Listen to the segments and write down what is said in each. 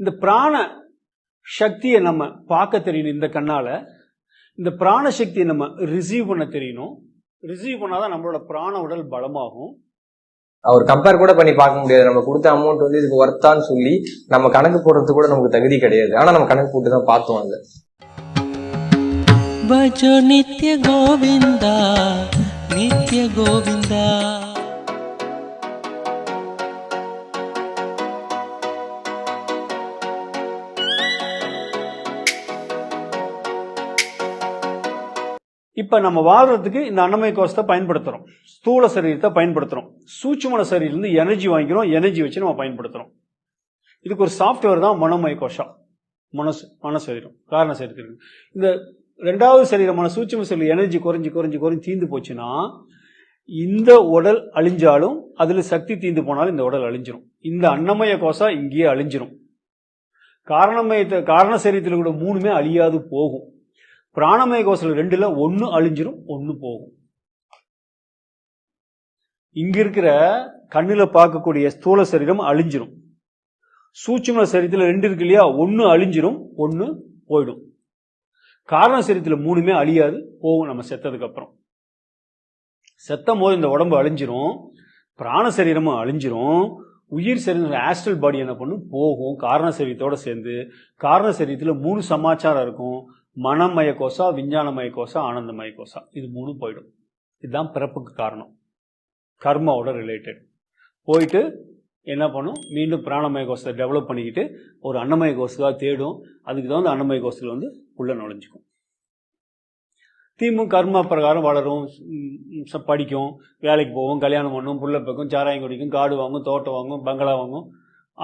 இந்த பிராண சக்தியை நம்ம பார்க்க தெரியணும் இந்த கண்ணால். இந்த பிராண சக்தியை நம்ம ரிசீவ் பண்ண தெரியணும். ரிசீவ் பண்ணாதான் நம்மளோட பிராண உடல் பலமாகும். அவர் கம்பேர் கூட பண்ணி பார்க்க முடியாது. நம்ம கொடுத்த அமௌண்ட் வந்து இதுக்கு ஒர்த்தான்னு சொல்லி நம்ம கணக்கு போடுறது கூட நமக்கு தகுதி கிடையாது. ஆனா நம்ம கணக்கு போட்டு தான் பார்த்தோம் அது நித்ய கோவிந்தா நித்ய கோவிந்தா. இப்போ நம்ம வாழ்றதுக்கு இந்த அன்னமய கோஷத்தை பயன்படுத்துகிறோம் ஸ்தூல சரீரத்தை பயன்படுத்துகிறோம் சூட்சும சரீரிலிருந்து எனர்ஜி வாங்கிக்கிறோம் எனர்ஜி வச்சு நம்ம பயன்படுத்துகிறோம் இதுக்கு ஒரு சாஃப்ட்வேர் தான் மனோமய கோஷம். மனசு மனசரீரம் காரண சரீரத்தில் இந்த ரெண்டாவது சரீரமான சூட்சம சரீரம் எனர்ஜி குறைஞ்சி குறைஞ்சி குறைஞ்சு தீந்து போச்சுன்னா இந்த உடல் அழிஞ்சாலும் அதில் சக்தி தீந்து போனாலும் இந்த உடல் அழிஞ்சிரும். இந்த அன்னமய கோஷம் இங்கேயே அழிஞ்சிரும். காரணமயத்தை காரண சரீரத்தில் கூட மூணுமே அழியாது போகும். பிராணமய கோஷத்தில் ரெண்டுல ஒன்னு அழிஞ்சிரும் ஒன்னு போகும். இங்க இருக்கிற கண்ணுல பார்க்கக்கூடிய ஸ்தூல சரீரம் அழிஞ்சிரும். சூட்சும சரீரத்தில் ரெண்டு இருக்கு இல்லையா? ஒன்னு அழிஞ்சிரும் ஒன்னு போயிடும். காரண சரீரத்தில் மூணுமே அழியாது போகும் நம்ம செத்ததுக்கு அப்புறம். செத்தும் போது இந்த உடம்பு அழிஞ்சிரும் பிராண சரீரமும் அழிஞ்சிரும் உயிர் சரீரம் ஆஸ்ட்ரல் பாடி என்ன பண்ணும்? போகும். காரண சரீரத்தோட சேர்ந்து காரண சரீரத்தில் மூணு சமாச்சாரம் இருக்கும். மனமய கோசா விஞ்ஞானமய கோசா ஆனந்தமய கோசா இது மூணும் போயிடும். இதுதான் பிறப்புக்கு காரணம். கர்மாவோட ரிலேட்டட் போயிட்டு என்ன பண்ணும்? மீண்டும் பிராணமய கோஷத்தை டெவலப் பண்ணிக்கிட்டு ஒரு அன்னமய கோஷத்தாக தேடும். அதுக்கு தான் அன்னமய கோஷத்தில் வந்து உள்ளே நுழைஞ்சிக்கும். தீமும் கர்மா பிரகாரம் வளரும். படிக்கும். வேலைக்கு போவோம் கல்யாணம் பண்ணும் புள்ள பக்கம் சாராயம் குடிக்கும் காடு வாங்கும் தோட்டம் வாங்கும் பங்களா வாங்கும்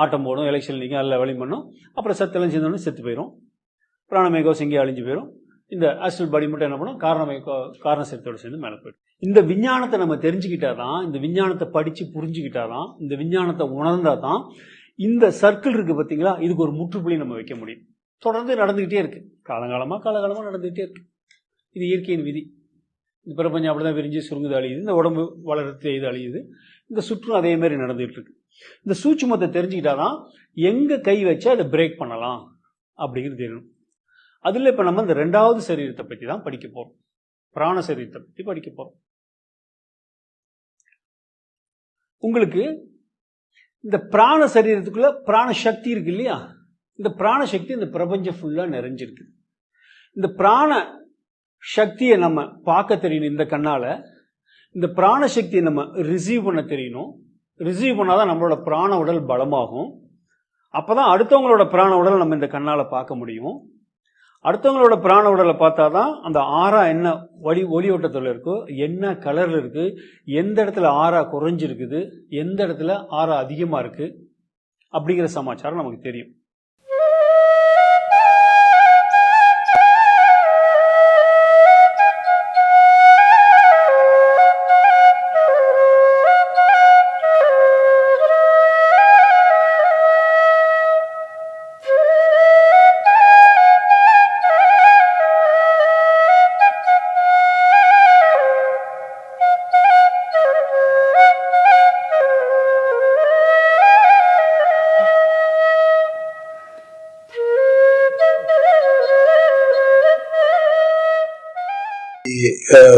ஆட்டம் போடும் எலெக்ஷன் நிற்கும் எல்லா வேலையும் பண்ணும். அப்புறம் செத்தெல்லாம் சேர்ந்தோடனே செத்து போயிடும் பிராணமேகோ கோஷம் அழிஞ்சு போயிடும் இந்த ஆஸ்ட்ரல் பாடி மட்டும் என்ன பண்ணும்? காரணமே கோ- காரண சேர்த்தோடு சேர்ந்து மேலே போயிடும். இந்த விஞ்ஞானத்தை நம்ம தெரிஞ்சுக்கிட்டா தான் இந்த விஞ்ஞானத்தை படித்து புரிஞ்சுக்கிட்டாதான் இந்த விஞ்ஞானத்தை உணர்ந்தாதான் இந்த சர்க்கிள் இருக்குது பார்த்தீங்களா? இதுக்கு ஒரு முற்றுப்புள்ளி நம்ம வைக்க முடியும். தொடர்ந்து நடந்துக்கிட்டே இருக்குது காலங்காலமாக காலகாலமாக நடந்துக்கிட்டே இருக்குது இது இயற்கையின் விதி. இந்த பிரபஞ்சம் அப்படி தான் விரிஞ்சு சுருங்குது அழியுது. இந்த உடம்பு வளர்த்து இது அழியுது. இந்த சுற்றும் அதே மாதிரி நடந்துகிட்டு இருக்கு. இந்த சூட்சுமத்தை தெரிஞ்சுக்கிட்டாதான் எங்கே கை வச்சு அதை பிரேக் பண்ணலாம் அப்படிங்கிறது தெரியணும். அதில் இப்போ நம்ம இந்த ரெண்டாவது சரீரத்தை பற்றி தான் படிக்க போகிறோம் பிராண சரீரத்தை பற்றி படிக்க போகிறோம் உங்களுக்கு இந்த பிராண சரீரத்துக்குள்ள பிராண சக்தி இருக்கு இல்லையா? இந்த பிராண சக்தி இந்த பிரபஞ்சம் ஃபுல்லாக நிறைஞ்சிருக்கு. இந்த பிராண சக்தியை நம்ம பார்க்க தெரியணும் இந்த கண்ணால். இந்த பிராண சக்தியை நம்ம ரிசீவ் பண்ண தெரியணும். ரிசீவ் பண்ணால் தான் நம்மளோட பிராண உடல் பலமாகும். அப்போ தான் அடுத்தவங்களோட பிராண உடல் நம்ம இந்த கண்ணால் பார்க்க முடியும். அடுத்தவங்களோட பிராண உடலை பார்த்தா தான் அந்த ஆறா என்ன ஒளி ஒளி ஓட்டத்தில் இருக்கோ என்ன கலரில் இருக்குது எந்த இடத்துல ஆறா குறைஞ்சிருக்குது எந்த இடத்துல ஆறா அதிகமாக இருக்குது அப்படிங்கிற சமாச்சாரம் நமக்கு தெரியும்.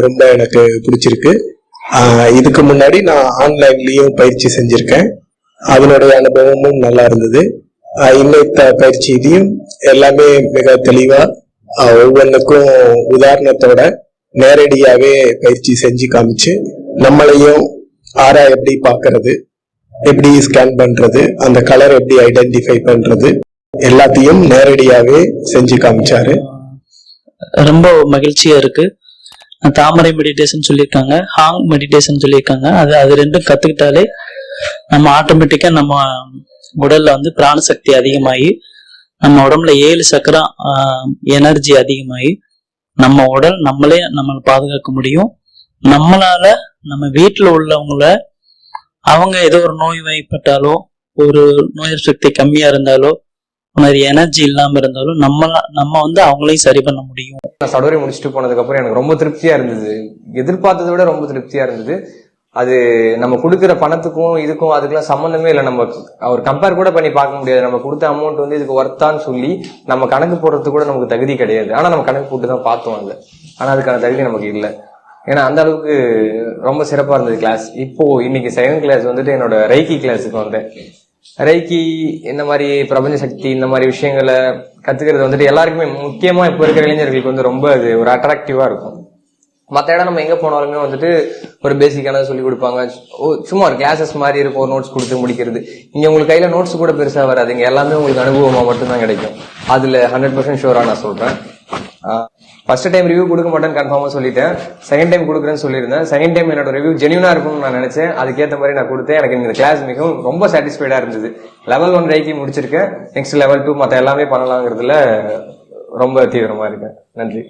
ரொம்ப எனக்கு பிடிச்சிருக்கு. இதுக்கு முன்னாடி நான் ஆன்லைன்லயும் பயிற்சி செஞ்சிருக்கேன். அதனுடைய அனுபவமும் நல்லா இருந்தது. ஆஹ் இன்னைத்த பயிற்சியிலையும் எல்லாமே மிக தெளிவா ஒவ்வொன்றுக்கும் உதாரணத்தோட நேரடியாவே பயிற்சி செஞ்சு காமிச்சு நம்மளையும் ஆரா எப்படி பார்க்கிறது எப்படி ஸ்கேன் பண்றது அந்த கலர் எப்படி ஐடென்டிஃபை பண்றது எல்லாத்தையும் நேரடியாவே செஞ்சு காமிச்சாரு. ரொம்ப மகிழ்ச்சியா இருக்கு. தாமரை மெடிடேஷன் சொல்லியிருக்காங்க ஹாங் மெடிடேஷன் சொல்லியிருக்காங்க. அது அது ரெண்டும் கத்துக்கிட்டாலே நம்ம ஆட்டோமேட்டிக்கா நம்ம உடல்ல வந்து பிராணசக்தி அதிகமாகி நம்ம உடம்புல ஏழு சக்கரம் எனர்ஜி அதிகமாகி நம்ம உடல் நம்மளே நம்மளை பாதுகாக்க முடியும். நம்மளால நம்ம வீட்டில் உள்ளவங்கள அவங்க ஏதோ ஒரு நோய் வாய்ப்பட்டாலோ ஒரு நோய் சக்தி கம்மியா இருந்தாலோ மாதிரி எனர்ஜி இல்லாம இருந்தாலும் நம்ம நம்ம வந்து அவங்களையும் சரி பண்ண முடியும். நான் சடோரி முடிச்சுட்டு போனதுக்கு அப்புறம் எனக்கு ரொம்ப திருப்தியா இருந்தது. எதிர்பார்த்ததை விட ரொம்ப திருப்தியா இருந்தது. அது நம்ம கொடுக்குற பணத்துக்கும் இதுக்கும் அதுக்கெல்லாம் சம்மந்தமே இல்லை. நம்ம அவர் கம்பேர் கூட பண்ணி பார்க்க முடியாது. நம்ம கொடுத்த அமௌண்ட் வந்து இதுக்கு ஒர்த்தான்னு சொல்லி நம்ம கணக்கு போடுறது கூட நமக்கு தகுதி கிடையாது. ஆனா நம்ம கணக்கு போட்டு தான் பார்த்தோம் அதுல ஆனா அதுக்கான தகுதி நமக்கு இல்லை. ஏன்னா அந்த அளவுக்கு ரொம்ப சிறப்பா இருந்தது கிளாஸ் இப்போ இன்னைக்கு செகண்ட் கிளாஸ் வந்துட்டு என்னோட ரைக்கி கிளாஸுக்கு வந்தேன். ரைக்கி இந்த மாதிரி பிரபஞ்ச சக்தி இந்த மாதிரி விஷயங்களை கத்துக்கிறது வந்துட்டு எல்லாருக்குமே முக்கியமா இப்போ இருக்கிற இளைஞர்களுக்கு வந்து ரொம்ப அது ஒரு அட்ராக்டிவா இருக்கும். மற்ற இடம் நம்ம எங்க போனாலுமே வந்துட்டு ஒரு பேசிக்கானதை சொல்லி கொடுப்பாங்க. ஓ, சும்மா ஒரு கிளாஸஸ் மாதிரி இருக்கும் ஒரு நோட்ஸ் கொடுத்து முடிக்கிறது. இங்க உங்களுக்கு கையில நோட்ஸ் கூட பெருசா வராது. இங்க எல்லாமே உங்களுக்கு அனுபவமா மட்டும்தான் கிடைக்கும். அதுல ஹண்ட்ரட் பர்சன்ட் ஷோரா நான் சொல்றேன். ஃபர்ஸ்ட் டைம் ரிவ்யூ கொடுக்க மாட்டேன்னு கன்ஃபார்மாக சொல்லிட்டேன். செகண்ட் டைம் கொடுக்குறேன்னு சொல்லியிருந்தேன். செகண்ட் டைம் என்னோட ரிவ்யூ ஜென்யூனாக இருக்கும்னு நான் நினச்சேன். அதுக்கேற்ற மாதிரி நான் கொடுத்தேன். எனக்கு இந்த கிளாஸ் மிகவும் ரொம்ப சாட்டிஸ்ஃபைடாக இருந்தது. லெவல் ஒன் ரைக்கி முடிச்சிருக்கேன். நெக்ஸ்ட் லெவல் டூ மற்ற எல்லாமே பண்ணலாங்கிறதுல ரொம்ப தீவிரமாக இருக்கேன். நன்றி.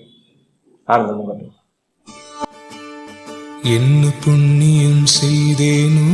ஆனந்தம் பண்ணுறேன் என்ன புண்ணியம் செய்தேனோ?